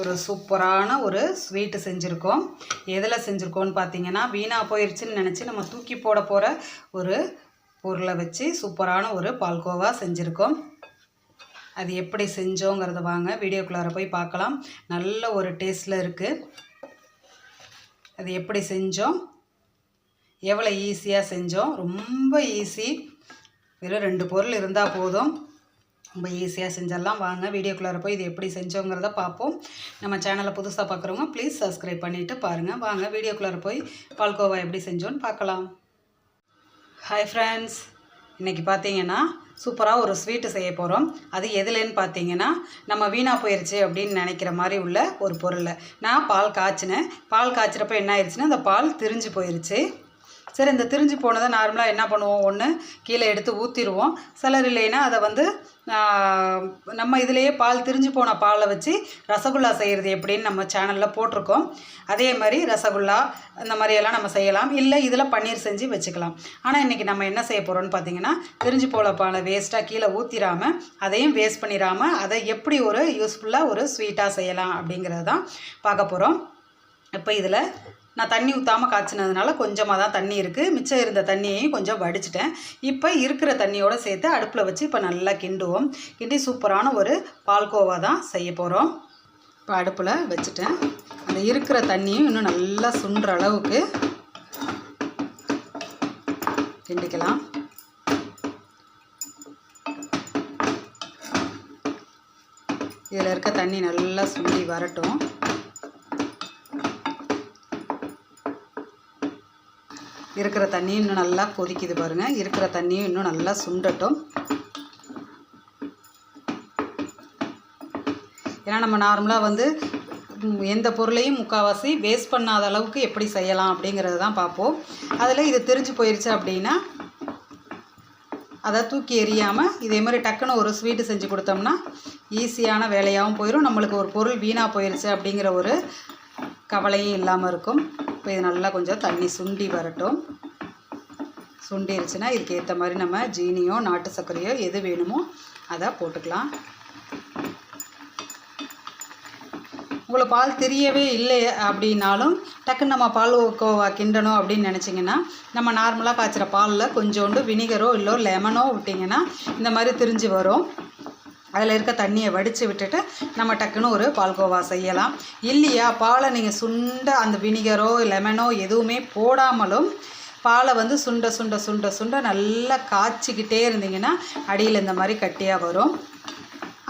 ஒரு சூப்பரான ஒரு ஸ்வீட்டு செஞ்சுருக்கோம். எதில் செஞ்சுருக்கோம்னு பார்த்தீங்கன்னா வீணாக போயிடுச்சுன்னு நினச்சி நம்ம தூக்கி போட போகிற ஒரு பொருளை வச்சு சூப்பரான ஒரு பால்கோவா செஞ்சுருக்கோம். அது எப்படி செஞ்சோங்கிறத வாங்க வீடியோக்குள்ளார போய் பார்க்கலாம் நல்ல ஒரு டேஸ்ட்டில் இருக்குது அது எப்படி செஞ்சோம்? எவ்வளோ ஈஸியாக செஞ்சோம்? ரொம்ப ஈஸி. வெறும் ரெண்டு பொருள் இருந்தால் போதும். ரொம்ப ஈஸியாக செஞ்சிடலாம். வாங்க வீடியோக்குள்ளார போய் இது எப்படி செஞ்சோங்கிறத பார்ப்போம். நம்ம சேனலை புதுசாக பார்க்குறவங்க ப்ளீஸ் சப்ஸ்கிரைப் பண்ணிவிட்டு பாருங்கள் வாங்க வீடியோக்குள்ளார போய் பால்கோவா எப்படி செஞ்சோன்னு பார்க்கலாம். ஹாய் ஃப்ரெண்ட்ஸ் இன்றைக்கி பார்த்தீங்கன்னா சூப்பராக ஒரு ஸ்வீட்டு செய்ய போகிறோம் அது எதுலேன்னு பார்த்தீங்கன்னா நம்ம வீணாக போயிடுச்சு அப்படின்னு நினைக்கிற மாதிரி உள்ள ஒரு பொருளை. நான் பால் காய்ச்சினேன். பால் காய்ச்சிறப்ப என்ன ஆயிடுச்சுன்னா அந்த பால் திரிஞ்சு போயிடுச்சு சரி இந்த திரிஞ்சு போனதை நார்மலாக என்ன பண்ணுவோம்? ஒன்று கீழே எடுத்து ஊற்றிடுவோம் சிலர் இல்லைன்னா அதை வந்து நம்ம இதிலேயே பால் திரிஞ்சு போன பாலை வச்சு ரசகுல்லா செய்கிறது எப்படின்னு நம்ம சேனலில் போட்டிருக்கோம். அதே மாதிரி ரசகுல்லா இந்த மாதிரியெல்லாம் நம்ம செய்யலாம். இல்லை இதில் பன்னீர் செஞ்சு வச்சுக்கலாம். ஆனால் இன்றைக்கி நம்ம என்ன செய்ய போகிறோம்னு பார்த்தீங்கன்னா திரிஞ்சு போன பாலை வேஸ்ட்டாக கீழே ஊற்றிடாமல் அதையும் வேஸ்ட் பண்ணிடாமல் அதை எப்படி ஒரு யூஸ்ஃபுல்லாக ஒரு ஸ்வீட்டாக செய்யலாம் அப்படிங்கிறது தான் பார்க்க போகிறோம் இப்போ இதில் நான் தண்ணி ஊற்றாமல் காய்ச்சினதுனால கொஞ்சமாக தான் தண்ணி இருக்குது மிச்சம் இருந்த தண்ணியையும் கொஞ்சம் வடிச்சிட்டேன். இப்போ இருக்கிற தண்ணியோடு சேர்த்து அடுப்பில் வச்சு இப்போ நல்லா கிண்டுவோம். கிண்டி சூப்பரான ஒரு பால்கோவா தான் செய்ய போகிறோம் இப்போ அடுப்பில் வச்சுட்டேன். அந்த இருக்கிற தண்ணியும் இன்னும் நல்லா சுண்டுற அளவுக்கு கிண்டிக்கலாம். இதில் இருக்க தண்ணி நல்லா சுண்டி வரட்டும். இருக்கிற தண்ணியும் இன்னும் நல்லா கொதிக்குது பாருங்கள் இருக்கிற தண்ணியும் இன்னும் நல்லா சுண்டட்டும். ஏன்னா நம்ம நார்மலாக வந்து எந்த பொருளையும் முக்கால்வாசி வேஸ்ட் பண்ணாத அளவுக்கு எப்படி செய்யலாம் அப்படிங்கிறது தான் பார்ப்போம். அதில் இது தெரிஞ்சு போயிடுச்சு அப்படின்னா அதை தூக்கி எறியாமல் இதே மாதிரி டக்குன்னு ஒரு ஸ்வீட்டு செஞ்சு கொடுத்தோம்னா ஈஸியான வேலையாகவும் போயிடும் நம்மளுக்கு ஒரு பொருள் வீணாக போயிடுச்சு அப்படிங்கிற ஒரு கவலையும் இல்லாமல் இருக்கும். இப்போ இது நல்லா கொஞ்சம் தண்ணி சுண்டி வரட்டும். சுண்டிருச்சுன்னா இதுக்கு ஏற்ற மாதிரி நம்ம ஜீனியோ நாட்டு சர்க்கரையோ எது வேணுமோ அதை போட்டுக்கலாம். உங்களுக்கு பால் தெரியவே இல்லை அப்படின்னாலும் டக்குன்னு நம்ம பால் கோவா கிண்டணும் அப்படின்னு நினச்சிங்கன்னா நம்ம நார்மலாக காய்ச்சிற பாலில் கொஞ்சோண்டு வினிகரோ இல்லை லெமனோ விட்டிங்கன்னா இந்த மாதிரி திரிஞ்சு வரும். அதில் இருக்க தண்ணியை வடித்து விட்டுட்டு நம்ம டக்குன்னு ஒரு பால்கோவா செய்யலாம். இல்லையா? பாலை நீங்கள் சுண்ட அந்த வினிகரோ லெமனோ எதுவுமே போடாமலும் பாலை வந்து சுண்ட சுண்ட சுண்ட சுண்ட நல்லா காய்ச்சிக்கிட்டே இருந்தீங்கன்னா அடியில் இந்த மாதிரி கட்டியாக வரும்.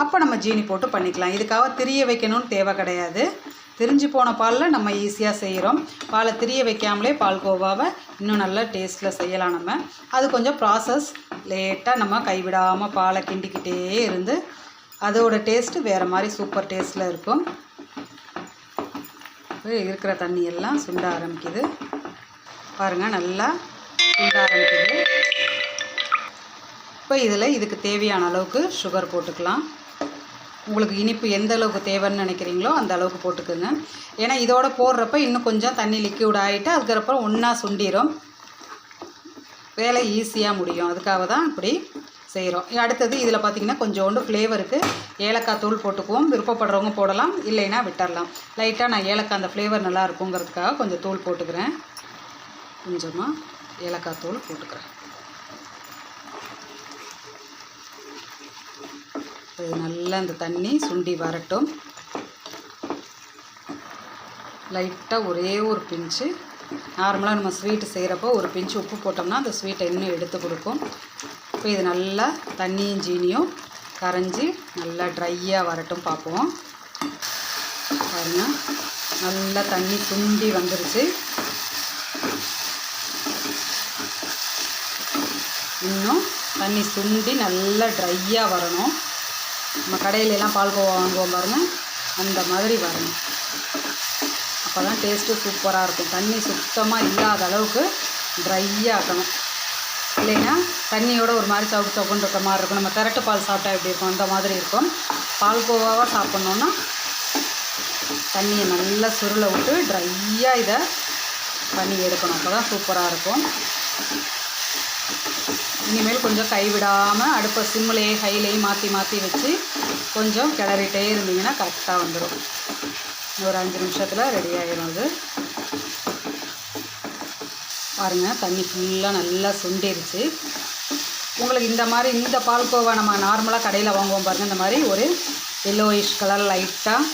அப்போ நம்ம ஜீனி போட்டு பண்ணிக்கலாம். இதுக்காக திரிய வைக்கணும்னு தேவை கிடையாது. திரிஞ்சு போன பாலில் நம்ம ஈஸியாக செய்கிறோம் பாலை திரிய வைக்காமலே பால்கோவாவை இன்னும் நல்ல டேஸ்ட்டில் செய்யலாம் நம்ம. அது கொஞ்சம் ப்ராசஸ் லேட்டாக நம்ம கைவிடாமல் பாலை கிண்டிக்கிட்டே இருந்து அதோட டேஸ்ட்டு வேறு மாதிரி சூப்பர் டேஸ்ட்டில் இருக்கும். இருக்கிற தண்ணி எல்லாம் சுண்ட ஆரம்பிக்குது. பாருங்கள் நல்லா சுண்ட ஆரம்பிக்குது. இப்போ இதில் இதுக்கு தேவையான அளவுக்கு சுகர் போட்டுக்கலாம். உங்களுக்கு இனிப்பு எந்த அளவுக்கு தேவைன்னு நினைக்கிறீங்களோ அந்த அளவுக்கு போட்டுக்கோங்க. ஏன்னா இதோட போடுறப்ப இன்னும் கொஞ்சம் தண்ணி லிக்யூட் ஆகிட்டு அதுக்கப்புறம் ஒன்றா சுண்டிடும் வேலை ஈஸியாக முடியும். அதுக்காக தான் இப்படி செய்கிறோம் அடுத்தது இதில் பார்த்திங்கன்னா கொஞ்சோண்டு ஃப்ளேவருக்கு ஏலக்காய் தூள் போட்டுக்குவோம். விருப்பப்படுறவங்க போடலாம். இல்லைன்னா விட்டுடலாம் லைட்டாக நான் ஏலக்காய் அந்த ஃப்ளேவர் நல்லா இருக்குங்கிறதுக்காக கொஞ்சம் தூள் போட்டுக்கிறேன். கொஞ்சமாக ஏலக்காய் தூள் போட்டுக்கிறேன். இது நல்லா இந்த தண்ணி சுண்டி வரட்டும். லைட்டாக ஒரே ஒரு பிஞ்சு நார்மலாக நம்ம ஸ்வீட்டு செய்கிறப்போ ஒரு பிஞ்சு உப்பு போட்டோம்னா அந்த ஸ்வீட்டை இன்னும் எடுத்து கொடுக்கும். இப்போ இது நல்லா தண்ணியும் ஜீனியும் கரைஞ்சி நல்லா ட்ரையாக வரட்டும் பார்ப்போம். பாருங்கள் நல்லா தண்ணி சுண்டி வந்துருச்சு. இன்னும் தண்ணி சுண்டி நல்லா ட்ரையாக வரணும். நம்ம கடையில பால் பால்கோவா வாங்குவோம் பாருங்கள் அந்த மாதிரி வரணும். அப்போ தான் டேஸ்ட்டு சூப்பராக இருக்கும். தண்ணி சுத்தமாக இல்லாத அளவுக்கு ட்ரையாக ஆக்கணும் இல்லைன்னா தண்ணியோட ஒரு மாதிரி சவுக்கு சவுக்குன்னு இருக்க மாதிரி இருக்கும். நம்ம திரட்டு பால் சாப்பிட்டா எப்படி இருக்கும்? அந்த மாதிரி இருக்கும். பால்கோவாவாக சாப்பிட்ணுன்னா தண்ணியை நல்லா சுருளை விட்டு ட்ரையாக இதை பண்ணி எடுக்கணும். அப்போ தான் சூப்பராக இருக்கும். இனிமேல் கொஞ்சம் கைவிடாமல் அடுப்பை சிம்லேயே ஹைலேயும் மாற்றி மாற்றி வச்சு கொஞ்சம் கிளறிட்டே இருந்தீங்கன்னா கரெக்டாக வந்துடும் ஒரு அஞ்சு நிமிஷத்தில் ரெடி ஆகிடும் அது. பாருங்கள் தண்ணி ஃபுல்லாக நல்லா சுண்டிருச்சு. உங்களுக்கு இந்த மாதிரி இந்த பால்கோவா நம்ம நார்மலாக கடையில் வாங்குவோம் பாருங்கள் இந்த மாதிரி ஒரு எல்லோயிஷ் கலர் லைட்டாக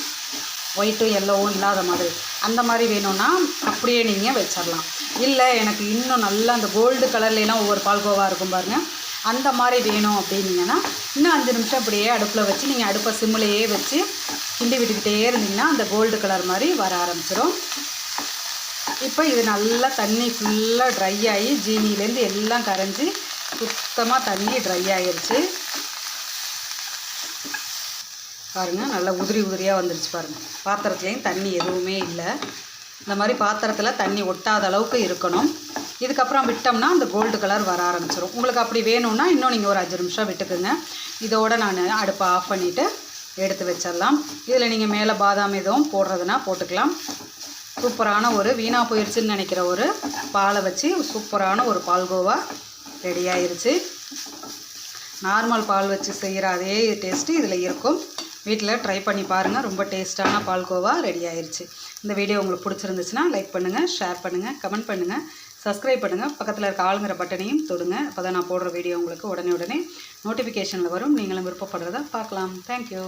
ஒயிட்டும் எல்லோவும் இல்லாத மாதிரி. அந்த மாதிரி வேணும்னா அப்படியே நீங்கள் வச்சிடலாம் இல்லை எனக்கு இன்னும் நல்லா அந்த கோல்டு கலர்லாம் ஒவ்வொரு பால்கோவா இருக்கும் பாருங்கள் அந்த மாதிரி வேணும் அப்படின்னீங்கன்னா இன்னும் அஞ்சு நிமிஷம் அப்படியே அடுப்பில் வச்சு நீங்கள் அடுப்பை சிம்மிலேயே வச்சு கிண்டி விட்டுக்கிட்டே இருந்தீங்கன்னா அந்த கோல்டு கலர் மாதிரி வர ஆரம்பிச்சிடும் இப்போ இது நல்லா தண்ணி ஃபுல்லாக ட்ரை ஆகி ஜீனிலேருந்து எல்லாம் கரைஞ்சி சுத்தமாக தண்ணி ட்ரை ஆகிருச்சு பாருங்கள் நல்லா உதிரி உதிரியாக வந்துருச்சு பாருங்கள் பாத்திரத்துலேயும் தண்ணி எதுவுமே இல்லை. இந்த மாதிரி பாத்திரத்தில் தண்ணி ஒட்டாத அளவுக்கு இருக்கணும். இதுக்கப்புறம் விட்டோம்னா அந்த கோல்டு கலர் வர ஆரம்பிச்சிடும் உங்களுக்கு அப்படி வேணும்னா இன்னும் நீங்கள் ஒரு அஞ்சு நிமிஷம் விட்டுக்குங்க. இதோட நான் அடுப்பை ஆஃப் பண்ணிவிட்டு எடுத்து வச்சிடலாம். இதில் நீங்கள் மேலே பாதாம் எதுவும் போடுறதுனா போட்டுக்கலாம். சூப்பரான ஒரு வீணாக போயிடுச்சுன்னு நினைக்கிற ஒரு பாலை வச்சு சூப்பரான ஒரு பால்கோவா ரெடி ஆயிடுச்சு நார்மல் பால் வச்சு செய்கிற அதே டேஸ்ட்டு இதில் இருக்கும். வீட்டில் ட்ரை பண்ணி பாருங்கள் ரொம்ப டேஸ்ட்டான பால்கோவா ரெடி ஆயிடுச்சு இந்த வீடியோ உங்களுக்கு பிடிச்சிருந்துச்சுன்னா லைக் பண்ணுங்கள் ஷேர் பண்ணுங்கள் கமெண்ட் பண்ணுங்கள் சப்ஸ்கிரைப் பண்ணுங்கள் பக்கத்தில் இருக்க ஆளுங்கிற பட்டனையும் தொடுங்க. அப்போ தான் நான் போடுற வீடியோ உங்களுக்கு உடனே உடனே நோட்டிஃபிகேஷனில் வரும். நீங்களும் விருப்பப்படுறத பார்க்கலாம். தேங்க்யூ